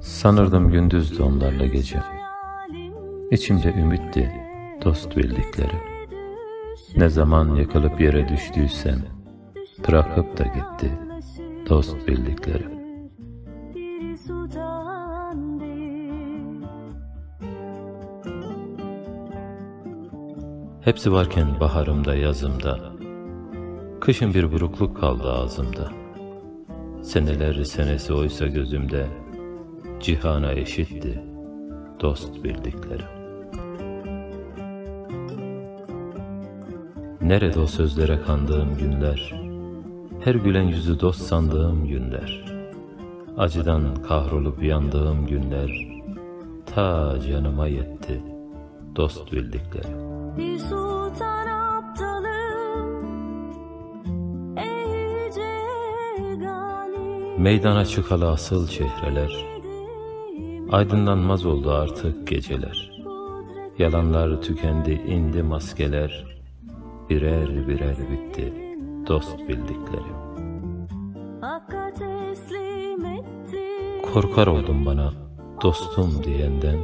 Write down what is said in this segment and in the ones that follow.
Sanırdım gündüzdü onlarla gece. İçimde ümitti dost bildikleri. Ne zaman yakılıp yere düştüysem bırakıp da gitti dost bildikleri. Hepsi varken baharımda yazımda Kışın bir burukluk kaldı ağzımda Seneler senesi oysa gözümde Cihana eşitti dost bildikleri Nerede o sözlere kandığım günler? Her gülen yüzü dost sandığım günler. Acıdan kahrolup yandığım günler Ta canıma yetti dost bildikleri Bir Meydana çıkalı asıl çehreler Aydınlanmaz oldu artık geceler. Yalanlar tükendi indi maskeler. Birer birer bitti dost bildikleri Hakka teslim ettik Korkar oldum bana dostum diyenden.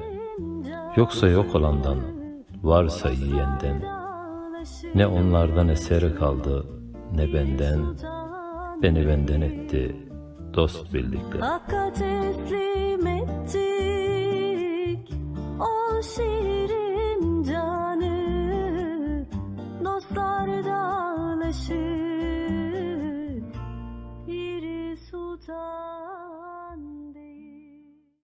Yoksa yok olandan varsa yiyenden. Ne onlardan eseri kaldı ne benden. Beni benden etti dost birlikte. Hakka teslim ettik o şiirin canı dostlar dağlaşır iri sultan.